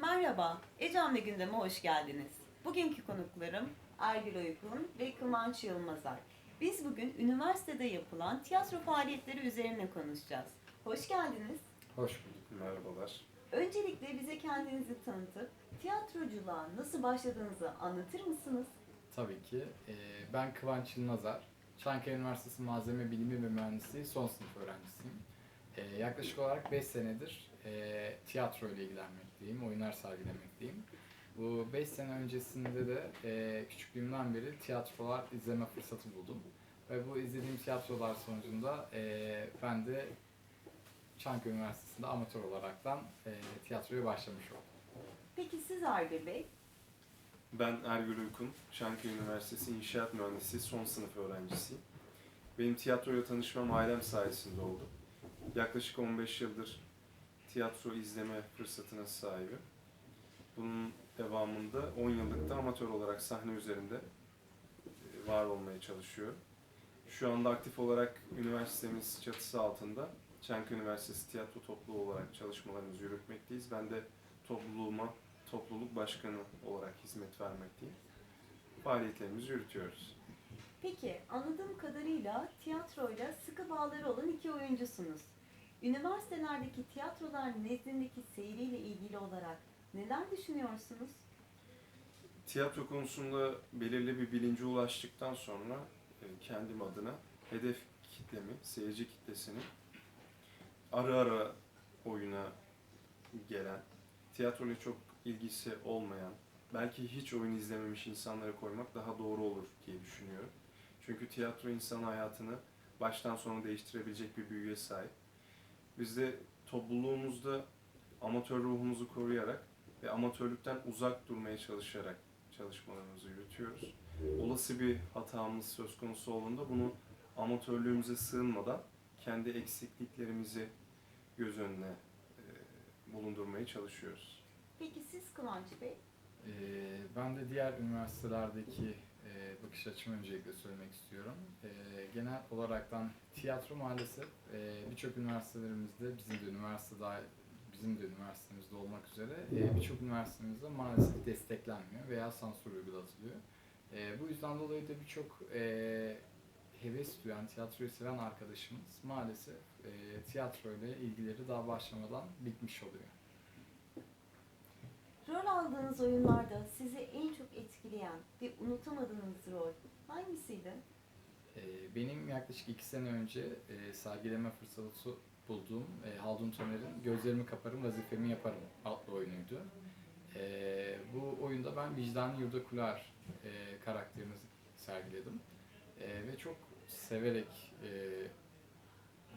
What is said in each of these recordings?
Merhaba, Ecem ve Gündem'e hoş geldiniz. Bugünkü konuklarım Ergül Uygun ve Kıvanç Yılmazar. Biz bugün üniversitede yapılan tiyatro faaliyetleri üzerine konuşacağız. Hoş geldiniz. Hoş bulduk, merhabalar. Öncelikle bize kendinizi tanıtıp tiyatroculuğa nasıl başladığınızı anlatır mısınız? Tabii ki. Ee, ben Kıvanç Yılmazar. Çankaya Üniversitesi Malzeme Bilimi ve Mühendisliği son sınıf öğrencisiyim. Ee, yaklaşık olarak 5 senedir e, tiyatro ile ilgilenmekteyim, oyunlar sergilemekteyim. Bu 5 sene öncesinde de e, küçüklüğümden beri tiyatrolar izleme fırsatı buldum. Ve bu izlediğim tiyatrolar sonucunda e, ben de Çankaya Üniversitesi'nde amatör olaraktan e, tiyatroya başlamış oldum. Peki siz Ergül Bey? Ben Ergül Uykun, Çankaya Üniversitesi İnşaat Mühendisliği son sınıf öğrencisiyim. Benim tiyatroyla tanışmam ailem sayesinde oldu. Yaklaşık 15 yıldır tiyatro izleme fırsatına sahibim. Bunun devamında 10 yıllık amatör olarak sahne üzerinde e, var olmaya çalışıyorum. Şu anda aktif olarak üniversitemiz çatısı altında Çankaya Üniversitesi Tiyatro Topluluğu olarak çalışmalarımızı yürütmekteyiz. Ben de topluluğuma topluluk başkanı olarak hizmet vermekteyim. Faaliyetlerimizi yürütüyoruz. Peki anladığım kadarıyla tiyatroyla sıkı bağları olan iki oyuncusunuz. Üniversitelerdeki tiyatrolar nezdindeki seyriyle ilgili olarak neler düşünüyorsunuz? Tiyatro konusunda belirli bir bilince ulaştıktan sonra e, kendim adına hedef kitlemi, seyirci kitlesini ara ara oyuna gelen, tiyatroyla çok ilgisi olmayan, belki hiç oyun izlememiş insanlara koymak daha doğru olur diye düşünüyorum. Çünkü tiyatro insan hayatını baştan sona değiştirebilecek bir büyüye sahip. Biz de topluluğumuzda amatör ruhumuzu koruyarak ve amatörlükten uzak durmaya çalışarak çalışmalarımızı yürütüyoruz. Olası bir hatamız söz konusu olduğunda bunu amatörlüğümüze sığınmadan kendi eksikliklerimizi göz önüne e, bulundurmaya çalışıyoruz. Peki siz Kıvanç Bey? Ee, ben de diğer üniversitelerdeki e, bakış açımı öncelikle söylemek istiyorum. Ee, genel olaraktan tiyatro maalesef e, birçok üniversitelerimizde, bizim de üniversite dahil, bizim de üniversitemizde olmak üzere e, birçok üniversitemizde maalesef desteklenmiyor veya sansür uygulatılıyor. E, bu yüzden dolayı da birçok e, heves duyan, tiyatroyu seven arkadaşımız maalesef e, tiyatro ile ilgileri daha başlamadan bitmiş oluyor. Rol aldığınız oyunlarda sizi en çok etkileyen ve unutamadığınız rol hangisiydi? Ee, Benim yaklaşık iki sene önce e, sergileme fırsatı bulduğum e, Haldun Taner'in Gözlerimi Kaparım, Vazifemi Yaparım adlı oyunuydu. E, bu oyunda ben Vicdan Yurdakular e, karakterini sergiledim. E, ve çok severek e,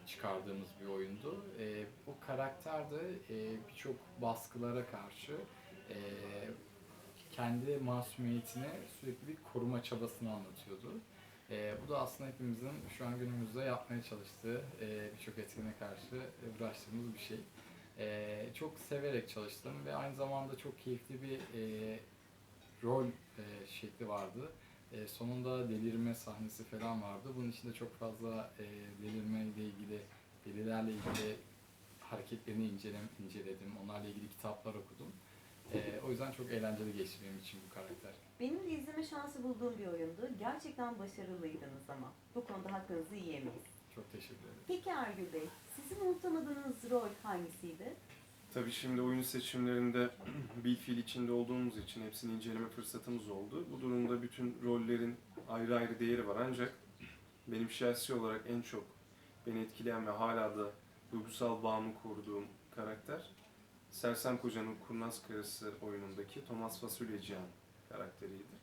çıkardığımız bir oyundu. E, o karakter de birçok baskılara karşı e, kendi masumiyetini sürekli bir koruma çabasını anlatıyordu. E, bu da aslında hepimizin şu an günümüzde yapmaya çalıştığı e, birçok etkine karşı uğraştığımız bir şey. E, çok severek çalıştım ve aynı zamanda çok keyifli bir e, rol e, şekli vardı. E, sonunda delirme sahnesi falan vardı. Bunun içinde çok fazla e, delirme ile ilgili, delilerle ilgili hareketlerini incelem, inceledim. Onlarla ilgili kitaplar okudum. E, o yüzden çok eğlenceli geçti benim için bu karakter. Benim de izleme şansı bulduğum bir oyundu. Gerçekten başarılıydınız ama. Bu konuda hakkınızı yiyemeyiz. Çok teşekkür ederim. Peki Ergül Bey, sizin unutamadığınız rol hangisiydi? Tabii şimdi oyun seçimlerinde bir fiil içinde olduğumuz için hepsini inceleme fırsatımız oldu. Bu durumda bütün rollerin ayrı ayrı değeri var ancak benim şahsi olarak en çok beni etkileyen ve hala da duygusal bağımı karakter Sersem Koca'nın Kurnaz Karısı oyunundaki Thomas Fasulyecihan karakteriydi.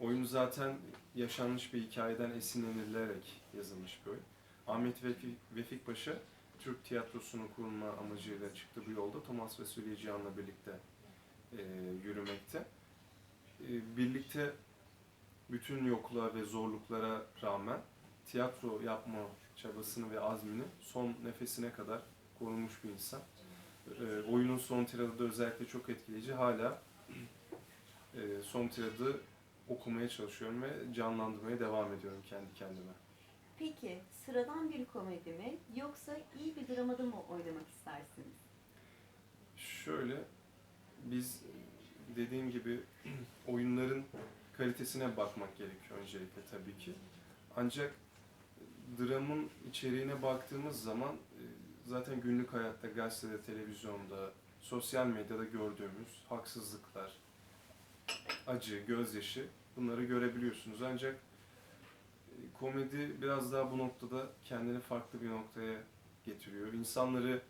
Oyun zaten yaşanmış bir hikayeden esinlenilerek yazılmış bir oyun. Ahmet Vefik, Vefik Paşa Türk tiyatrosunu kurma amacıyla çıktı bu yolda. Thomas Fasulyecihan'la birlikte e, yürümekte. E, birlikte bütün yokluğa ve zorluklara rağmen tiyatro yapma çabasını ve azmini son nefesine kadar korumuş bir insan. E, oyunun son tiradı da özellikle çok etkileyici. Hala e, son tiradı okumaya çalışıyorum ve canlandırmaya devam ediyorum kendi kendime. Peki sıradan bir komedi mi yoksa iyi bir dramada mı oynamak istersiniz? Şöyle, biz dediğim gibi oyunların kalitesine bakmak gerekiyor öncelikle tabii ki. Ancak dramın içeriğine baktığımız zaman zaten günlük hayatta, gazetede, televizyonda, sosyal medyada gördüğümüz haksızlıklar, acı, gözyaşı bunları görebiliyorsunuz. Ancak e, komedi biraz daha bu noktada kendini farklı bir noktaya getiriyor. İnsanları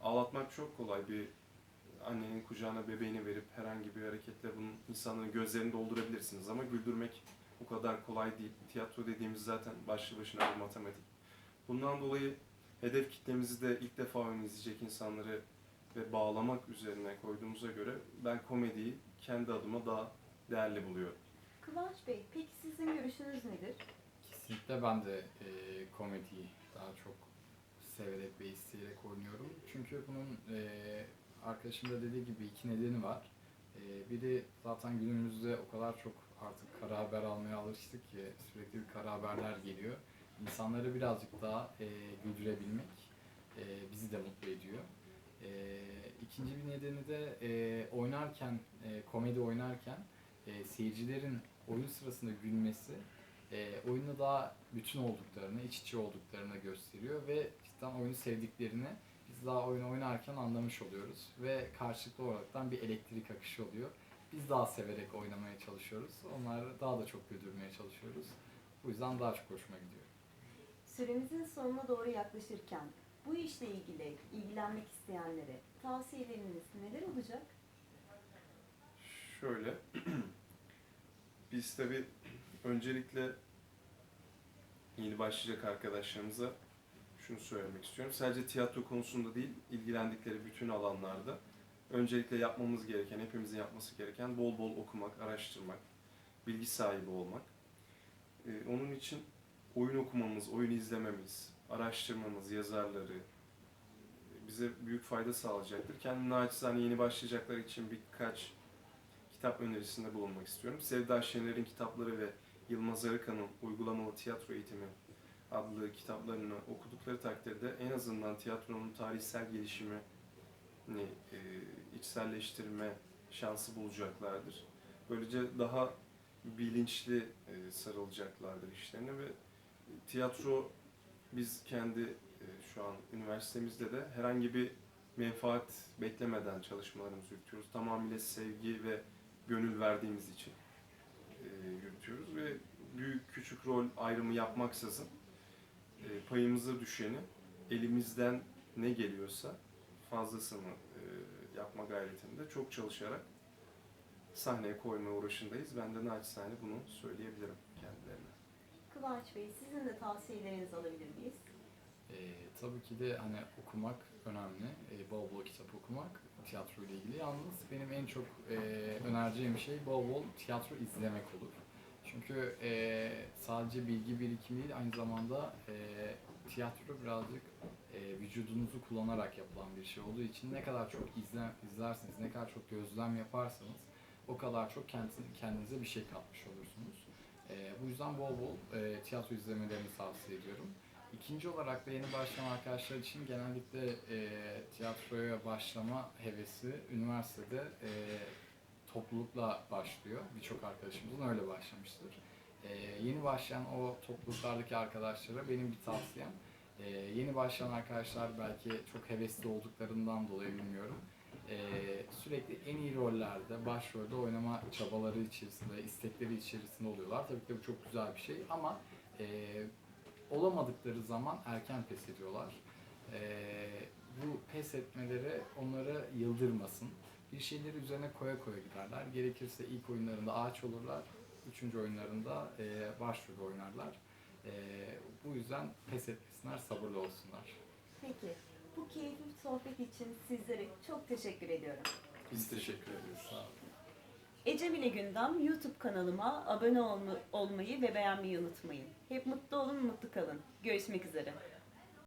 ağlatmak çok kolay. Bir annenin kucağına bebeğini verip herhangi bir hareketle bunun insanların gözlerini doldurabilirsiniz ama güldürmek o kadar kolay değil. Tiyatro dediğimiz zaten başlı başına bir matematik. Bundan dolayı hedef kitlemizi de ilk defa oyun izleyecek insanları ve bağlamak üzerine koyduğumuza göre ben komediyi kendi adıma daha değerli buluyorum. Kıvanç Bey, peki sizin görüşünüz nedir? Kesinlikle ben de e, komediyi daha çok severek ve isteyerek oynuyorum. Çünkü bunun e, arkadaşım da dediği gibi iki nedeni var. E, biri zaten günümüzde o kadar çok artık kara haber almaya alıştık ki sürekli bir kara haberler geliyor. İnsanları birazcık daha e, güldürebilmek e, bizi de mutlu ediyor. E, ikinci bir nedeni de e, oynarken, e, komedi oynarken e, seyircilerin oyun sırasında gülmesi e, oyunda daha bütün olduklarını, iç içe olduklarını gösteriyor ve cidden oyunu sevdiklerini biz daha oyunu oynarken anlamış oluyoruz ve karşılıklı olaraktan bir elektrik akışı oluyor. Biz daha severek oynamaya çalışıyoruz. Onları daha da çok güldürmeye çalışıyoruz. Bu yüzden daha çok hoşuma gidiyor. Süremizin sonuna doğru yaklaşırken bu işle ilgili ilgilenmek isteyenlere tavsiyeleriniz neler olacak? Şöyle, biz tabi öncelikle yeni başlayacak arkadaşlarımıza şunu söylemek istiyorum. Sadece tiyatro konusunda değil, ilgilendikleri bütün alanlarda öncelikle yapmamız gereken, hepimizin yapması gereken bol bol okumak, araştırmak, bilgi sahibi olmak. Ee, onun için oyun okumamız, oyun izlememiz, araştırmamız, yazarları bize büyük fayda sağlayacaktır. Kendim naçizane yeni başlayacaklar için birkaç kitap önerisinde bulunmak istiyorum. Sevda Şener'in kitapları ve Yılmaz Arıkan'ın Uygulamalı Tiyatro Eğitimi adlı kitaplarını okudukları takdirde en azından tiyatronun tarihsel gelişimini e, içselleştirme şansı bulacaklardır. Böylece daha bilinçli e, sarılacaklardır işlerine ve tiyatro biz kendi e, şu an üniversitemizde de herhangi bir menfaat beklemeden çalışmalarımızı yürütüyoruz. Tamamıyla sevgi ve gönül verdiğimiz için e, yürütüyoruz ve büyük küçük rol ayrımı yapmaksızın e, payımıza düşeni elimizden ne geliyorsa fazlasını e, yapma gayretinde çok çalışarak sahneye koyma uğraşındayız. Ben de naçizane bunu söyleyebilirim kendilerine. Kıvanç Bey, sizin de tavsiyelerinizi alabilir miyiz? E, tabii ki de hani okumak önemli. E, bol bol kitap okumak tiyatro ile ilgili. Yalnız benim en çok e, önereceğim şey bol bol tiyatro izlemek olur. Çünkü e, sadece bilgi birikimi değil, aynı zamanda e, tiyatro birazcık e, vücudunuzu kullanarak yapılan bir şey olduğu için ne kadar çok izle, izlersiniz, ne kadar çok gözlem yaparsanız o kadar çok kendinize, kendinize bir şey katmış olursunuz. E, bu yüzden bol bol e, tiyatro izlemelerini tavsiye ediyorum. İkinci olarak da yeni başlayan arkadaşlar için genellikle e, tiyatroya başlama hevesi üniversitede e, toplulukla başlıyor. Birçok arkadaşımızın öyle başlamıştır. E, yeni başlayan o topluluklardaki arkadaşlara benim bir tavsiyem. E, yeni başlayan arkadaşlar belki çok hevesli olduklarından dolayı bilmiyorum. E, sürekli en iyi rollerde, başrolde oynama çabaları içerisinde, istekleri içerisinde oluyorlar. Tabii ki bu çok güzel bir şey ama e, olamadıkları zaman erken pes ediyorlar. Ee, bu pes etmeleri onları yıldırmasın. Bir şeyleri üzerine koya koya giderler. Gerekirse ilk oyunlarında ağaç olurlar. Üçüncü oyunlarında e, başrol oynarlar. E, bu yüzden pes etmesinler, sabırlı olsunlar. Peki, bu keyifli sohbet için sizlere çok teşekkür ediyorum. Biz teşekkür ederiz. Sağ olun. Ecem ile Gündem YouTube kanalıma abone olma- olmayı ve beğenmeyi unutmayın. Hep mutlu olun, mutlu kalın. Görüşmek üzere.